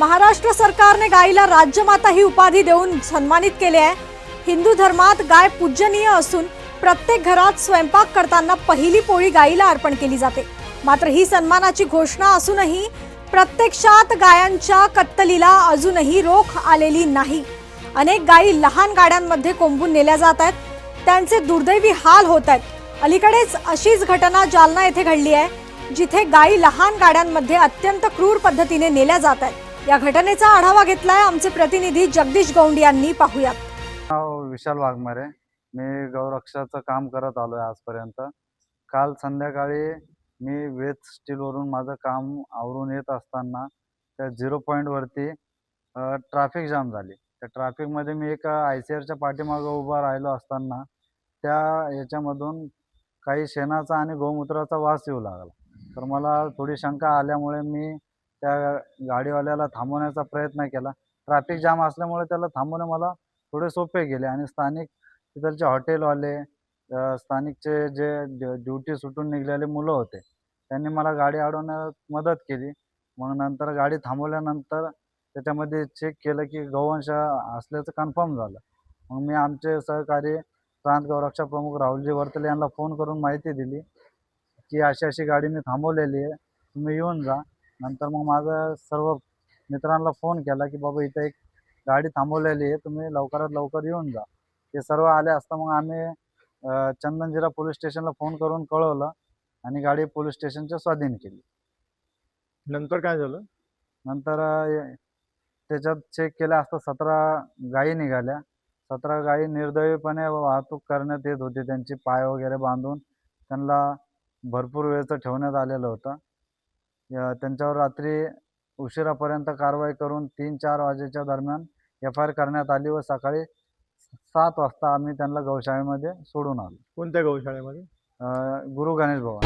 महाराष्ट्र सरकारने गायीला राज्यमाता ही उपाधी देऊन सन्मानित केले आहे. हिंदू धर्मात गाय पूजनीय असून प्रत्येक घरात स्वयंपाक करताना पहिली पोळी गायीला अर्पण केली जाते. मात्र ही सन्मानाची घोषणा असूनही प्रत्यक्षात गायांच्या कत्तलीला अजूनही रोख आलेली नाही. अनेक गायी लहान गाड्यांमध्ये कोंबून नेल्या जात आहेत. त्यांचे दुर्दैवी हाल होत आहेत. अलीकडेच अशीच घटना जालना येथे घडली आहे जिथे गायी लहान गाड्यांमध्ये अत्यंत क्रूर पद्धतीने नेल्या जात आहेत. या घटनेचा आढावा घेतलाय आमचे प्रतिनिधी जगदीश गौंड यांनी. पाहूयात. विशाल वाघमारे. मी गौरक्षाचं काम करत आलो आहे आजपर्यंत. काल संध्याकाळी मी वेद स्टीलवरून माझं काम आवरून येत असताना त्या झिरो पॉईंटवरती ट्रॅफिक जाम झाली. त्या ट्रॅफिकमध्ये मी एका आय सी आरच्या पाठीमागं उभा राहिलो असताना त्या याच्यामधून काही शेणाचा आणि गोमूत्राचा वास येऊ लागला. तर मला थोडी शंका आल्यामुळे मी त्या गाडीवाल्याला थांबवण्याचा प्रयत्न केला. ट्रॅफिक जाम असल्यामुळे त्याला थांबवणे मला थोडे सोपे गेले आणि स्थानिक तिथलचे हॉटेलवाले स्थानिकचे जे ड्युटी सुटून निघालेले मुलं होते त्यांनी मला गाडी अडवण्यात मदत केली. मग नंतर गाडी थांबवल्यानंतर त्याच्यामध्ये चेक केलं की गौवंश असल्याचं कन्फर्म झालं. मग मी आमचे सहकारी प्रांत गौरक्षा प्रमुख राहुलजी वर्तले यांना फोन करून माहिती दिली की अशी अशी गाडी मी थांबवलेली आहे. तुम्ही येऊन जा. नंतर मग माझं सर्व मित्रांना फोन केला की बाबा इथं एक गाडी थांबवलेली आहे. तुम्ही लवकरात लवकर येऊन जा. ते सर्व आले असता मग आम्ही चंदनजिरा पोलीस स्टेशनला फोन करून कळवलं आणि गाडी पोलीस स्टेशनच्या स्वाधीन केली. नंतर काय झालं? नंतर त्याच्यात चेक केलं असता सतरा गायी निघाल्या. सतरा गायी निर्दयीपणे वाहतूक करण्यात येत होती. त्यांची पाय वगैरे बांधून त्यांना भरपूर वेळचं ठेवण्यात आलेलं होतं. त्यांच्यावर रात्री उशिरापर्यंत कारवाई करून तीन चार वाजेच्या दरम्यान एफ आय आर करण्यात आली व सकाळी सात वाजता आम्ही त्यांना गौशाळेमध्ये सोडून आलो. कोणत्या गौशाळेमध्ये? गुरु गणेश भवन.